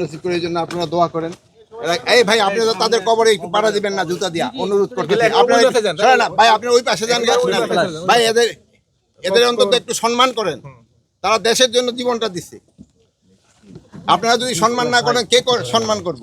নসিব করে এই জন্য আপনারা দোয়া করেন। এই ভাই আপনি তো তাদের কবরে একটু পাড়া দিবেন না জুতা দিয়া অনুরোধ করতে আপনারা না, ভাই আপনি ওই পাশে যান ভাই এদের এদের অন্তত একটু সম্মান করেন। তারা দেশের জন্য জীবনটা দিচ্ছে আপনারা যদি সম্মান না করেন কে সম্মান করব?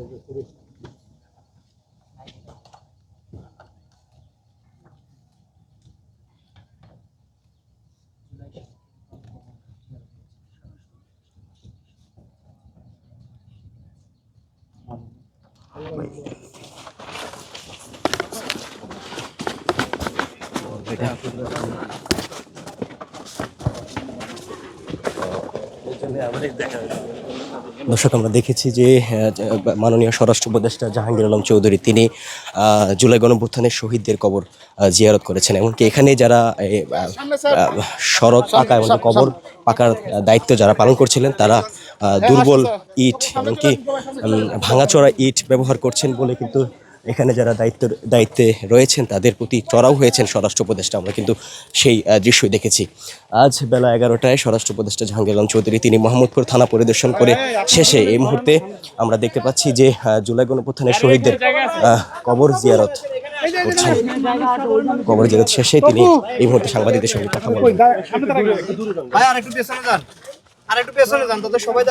Wait. দর্শক আমরা দেখেছি যে মাননীয় স্বরাষ্ট্র উপদেষ্টা জাহাঙ্গীর আলম চৌধুরী তিনি জুলাই গণভ্যুত্থানের শহীদদের কবর জিয়ারত করেছেন। এমনকি এখানে যারা আহ, পাকা এবং কবর পাকার দায়িত্ব যারা পালন করছিলেন তারা দুর্বল ইট এমনকি উম, ভাঙাচোরা ইট ব্যবহার করছেন বলে কিন্তু এখানে যারা দায়িত্ব, দায়িত্বে রয়েছেন, তাদের প্রতি চড়াও হয়েছেন স্বরাষ্ট্র উপদেষ্টা। আমরা কিন্তু সেই দৃশ্যই দেখেছি। আজ বেলা এগারোটায় স্বরাষ্ট্র উপদেষ্টা জাহাঙ্গীর চৌধুরী, তিনি মোহাম্মদপুর থানা পরিদর্শন করে শেষে এই মুহূর্তে আমরা দেখতে পাচ্ছি যে জুলাই গণপ্রথানের শহীদদের কবর জিয়ারত করছেন। কবর জিয়ারত শেষে তিনি এই মুহূর্তে সাংবাদিকদের সঙ্গে কথা বলবেন